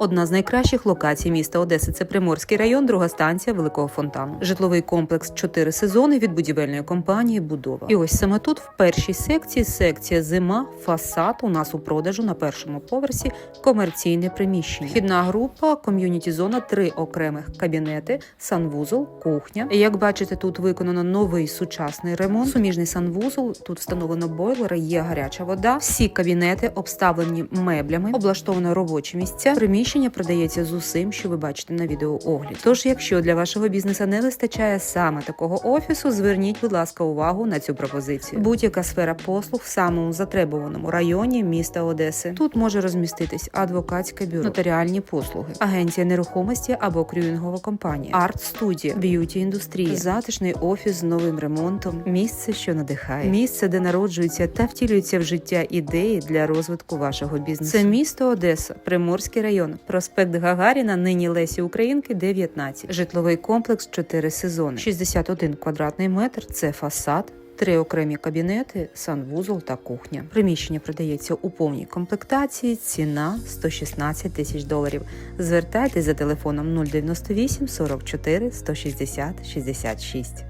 Одна з найкращих локацій міста Одеси це Приморський район, друга станція Великого фонтану. Житловий комплекс чотири сезони від будівельної компанії Будова. І ось саме тут, в першій секції, секція зима, фасад у нас у продажу на першому поверсі комерційне приміщення. Вхідна група, ком'юніті зона, три окремих кабінети, санвузол, кухня. Як бачите, тут виконано новий сучасний ремонт. Суміжний санвузол. Тут встановлено бойлери, є гаряча вода. Всі кабінети обставлені меблями, облаштовано робочі місця. Приміщення продається з усім, що ви бачите на відеоогляді. Тож, якщо для вашого бізнесу не вистачає саме такого офісу, зверніть, будь ласка, увагу на цю пропозицію. Будь-яка сфера послуг в самому затребуваному районі міста Одеси. Тут може розміститись адвокатське бюро, нотаріальні послуги, агенція нерухомості або крюїнгова компанія, арт-студія, б'юті індустрія, затишний офіс з новим ремонтом, місце, що надихає, місце, де народжуються та втілюються в життя ідеї для розвитку вашого бізнесу. Це місто Одеса, Приморський район, проспект Гагаріна, нині Лесі Українки, 19. Житловий комплекс 4 сезони, 61 квадратний метр. Це фасад. Три окремі кабінети, санвузол та кухня. Приміщення продається у повній комплектації. Ціна 116 тисяч доларів. Звертайтесь за телефоном 098 44 160 66.